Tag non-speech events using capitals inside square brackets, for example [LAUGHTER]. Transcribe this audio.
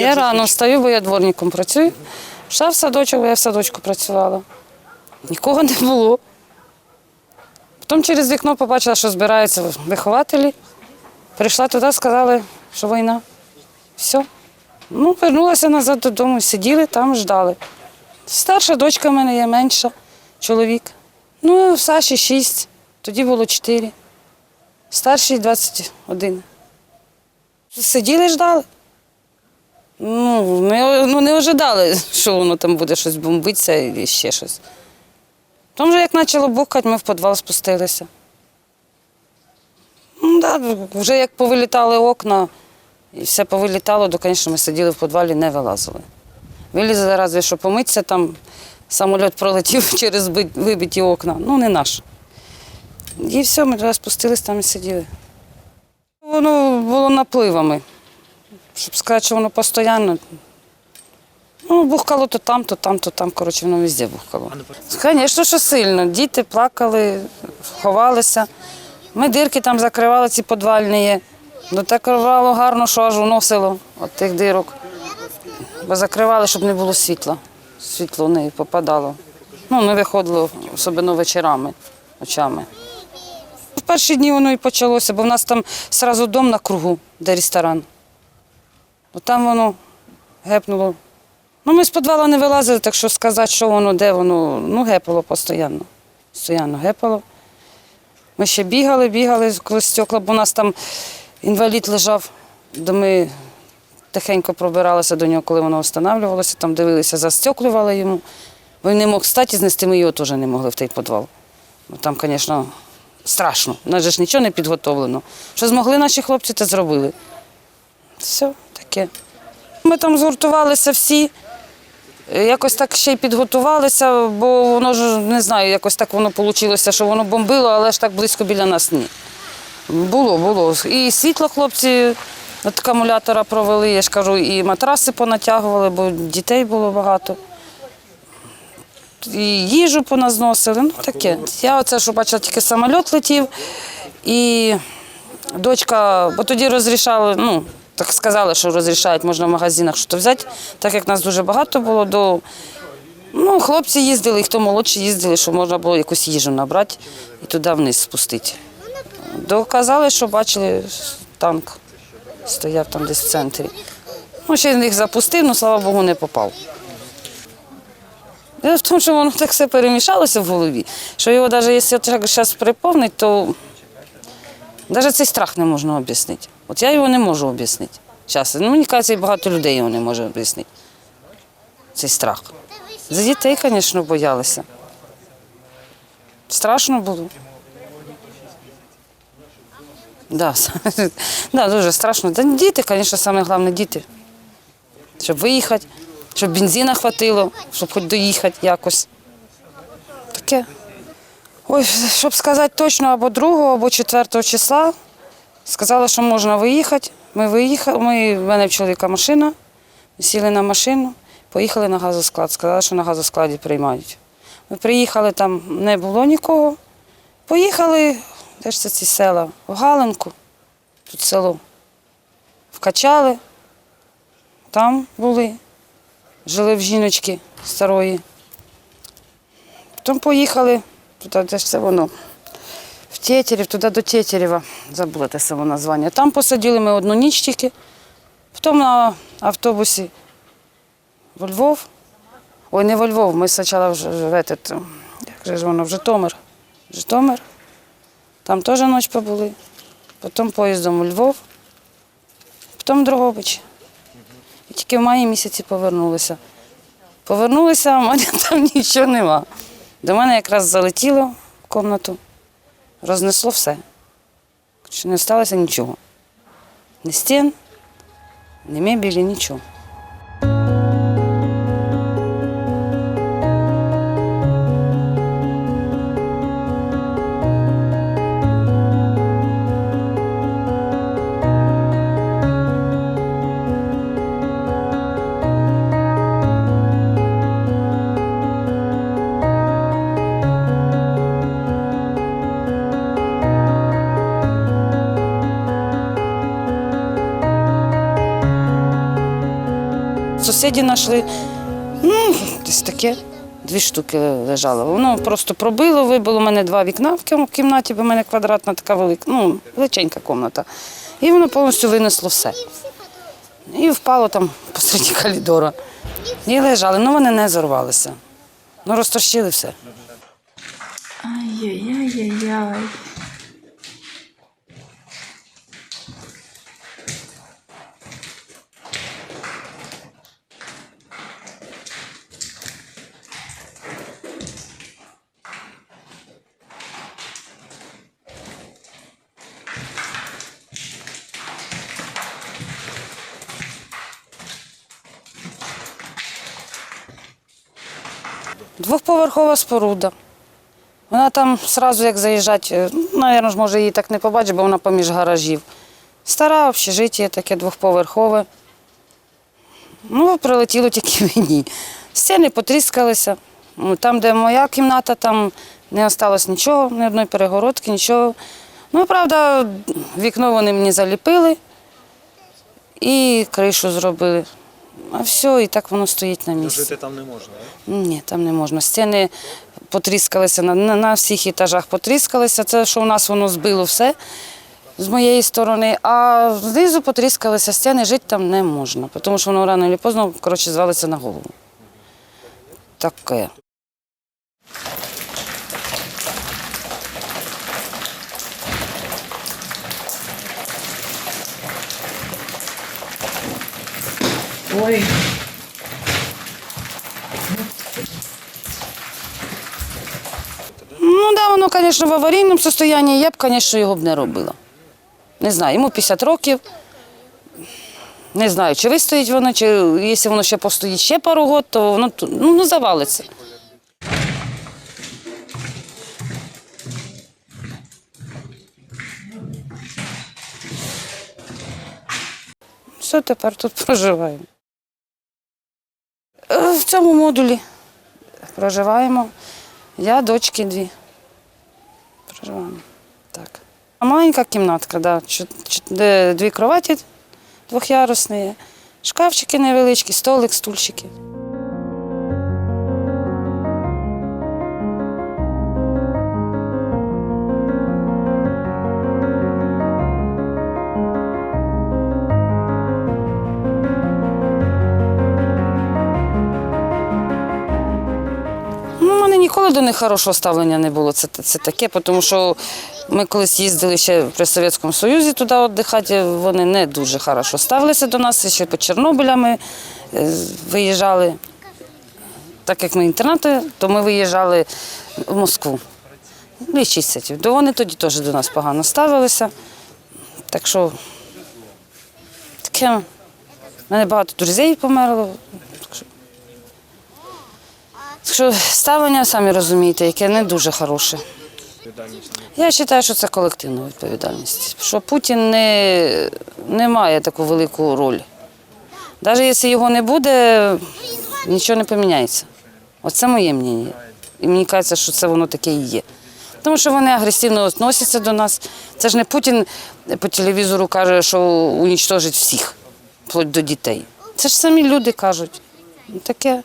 Я рано встаю, бо я дворником працюю. Йшла в садочок, бо я в садочку працювала. Нікого не було. Потім через вікно побачила, що збираються вихователі. Прийшла туди, сказали, що війна. Все. Ну, вернулася назад додому, сиділи там, ждали. Старша дочка в мене є менша, чоловік. Ну, в Саші шість, тоді було чотири. Старший 21. Сиділи, ждали. Ну, не, ну, не ожидали, що воно там буде щось бомбитися і ще щось. Тому як почало бухати, ми в підвал спустилися. Ну, да, вже як повилітали окна і все повилітало, то, звісно, ми сиділи в підвалі, не вилазили. Вилізли разве що помитися, там самоліт пролетів [LAUGHS] через вибиті окна. Ну, не наш. І все, ми спустились, там і сиділи. Воно було напливами. Щоб сказати, що воно постійно. Ну, бухкало то там, то там, то там. Коротше, воно везде бухкало. Звісно, що сильно. Діти плакали, ховалися. Ми дирки там закривали, ці подвальні є. Ну так рвало гарно, що аж уносило від тих дирок. Бо закривали, щоб не було світла. Світло не попадало. Ну, не виходило, особливо вечорами, ночами. В перші дні воно і почалося, бо в нас там одразу дом на кругу, де ресторан. От там воно гепнуло. Ну, ми з підвалу не вилазили, так що сказати, що воно, де воно, ну, гепало постійно. Постійно гепало. Ми ще бігали, бігали коли стекла, бо у нас там інвалід лежав, де ми тихенько пробиралися до нього, коли воно встановлювалося, там дивилися, застеклювали йому. Він не мог встати, знести ми його теж не могли в той підвал. Там, звісно, страшно. У нас же ж нічого не підготовлено. Що змогли наші хлопці, це зробили. Все таке. Ми там згуртувалися всі, е, якось так ще й підготувалися, бо воно ж не знаю, якось так воно вийшло, що воно бомбило, але ж так близько біля нас ні. Було, було. І світло хлопці від акумулятора провели, я ж кажу, і матраси понатягували, бо дітей було багато. І їжу поназносили, ну таке. Я оце, що бачила, тільки самоліт летів, і дочка, бо тоді розрішали, ну, так сказали, що розрішають, можна в магазинах щось взяти, так як нас дуже багато було, до ну, хлопці їздили, і хто молодші їздили, що можна було якусь їжу набрати і туди вниз спустити. Доказали, що бачили танк, стояв там десь в центрі. Ну, ще їх запустив, але, слава Богу, не попав. Дело в тому, що воно так все перемішалося в голові, що його навіть якщо зараз приповнить, то навіть цей страх не можна об'яснити. От я його не можу об'яснити. Зараз. Ну, мені кажеться, і багато людей його не може об'яснити. Цей страх. За дітей, звісно, боялися. Страшно було. Да, [LAUGHS] да, дуже страшно. Та діти, звісно, саме головне діти. Щоб виїхати, щоб бензина хватило, щоб хоч доїхати якось. Таке. Ой, щоб сказати точно, або 2, або 4 числа. Сказали, що можна виїхати. Ми виїхали, ми, в мене в чоловіка машина, ми сіли на машину, поїхали на газосклад. Сказали, що на газоскладі приймають. Ми приїхали, там не було нікого. Поїхали, де ж це ці села? В Галинку, тут село. Вкачали, там були, жили в жіночки старої. Потім поїхали, туди де ж це воно. Тетерів, туди до Тетерєва, забула те село названня. Там посадили ми одну ніч тільки, потім на автобусі во Львов. Ой, не во Львов, ми спочатку вже в этот, як же ж воно, в Житомир. Житомир. Там теж ніч побули. Потім поїздом у Львов, потім в Дрогобич. І тільки в маї місяці повернулися. Повернулися, а в мене [LAUGHS] там нічого нема. До мене якраз залетіло в кімнату, рознесло все. Не сталося нічого. Ні стін, ні мебелі, нічого. Сусіді знайшли. Ну, десь таке. Дві штуки лежало. Воно просто пробило, вибило у мене два вікна в кімнаті, бо в мене квадратна така велика, ну, величенька кімната. І воно повністю винесло все. І впало там посеред коридору. І лежали, ну вони не зорвалися. Ну, розтрощили все. Ай-яй-яй-яй-яй. Двохповерхова споруда. Вона там одразу як заїжджати, ну, ж, може, її так не побачить, бо вона поміж гаражів. Стара общежиття таке двохповерхове. Ну, прилетіло тільки [LAUGHS] мені. Стіни потріскалися. Ну, Там, де моя кімната, там не осталось нічого, ні одної перегородки, нічого. Ну, правда, вікно вони мені заліпили і кришу зробили. А все, і так воно стоїть на місці. Жити там не можна, так? Ні, там не можна. Стіни потріскалися, на, на, на всіх етажах потріскалися. Це, що у нас воно збило все з моєї сторони, а знизу потріскалися стіни, жити там не можна, тому що воно рано чи поздно коротше, звалиться на голову. Таке. Ой. Ну да, воно, звісно, в аварійному стані, я б, звісно, його б не робила. Не знаю, йому 50 років. Не знаю, чи вистоїть воно, чи якщо воно ще постоїть ще пару років, то воно ну, ну, завалиться. Все, тепер тут [LAUGHS] проживаємо. В цьому модулі проживаємо. Я, дочки дві. Проживаємо. Так. Маленька кімнатка, да. дві кроваті двохярусні, шкафчики невеличкі, столик, стульчики. До них хорошого ставлення не було. Це, це таке, тому що ми колись їздили ще при Совєтському Союзі туди віддихати, вони не дуже хорошо ставилися до нас, ще по Чорнобиля ми е, виїжджали. Так як ми інтернати, то ми виїжджали в Москву. Лічиться. То вони тоді теж до нас погано ставилися. Так що таке. У мене багато друзів померло. Що ставлення, самі розумієте, яке не дуже хороше. Я вважаю, що це колективна відповідальність. Що Путін не, не має таку велику роль. Навіть якщо його не буде, нічого не поміняється. Оце моє мнення. І мені кажеться, що це воно таке і є. Тому що вони агресивно відносяться до нас. Це ж не Путін по телевізору каже, що унічтожить всіх, вплоть до дітей. Це ж самі люди кажуть. Таке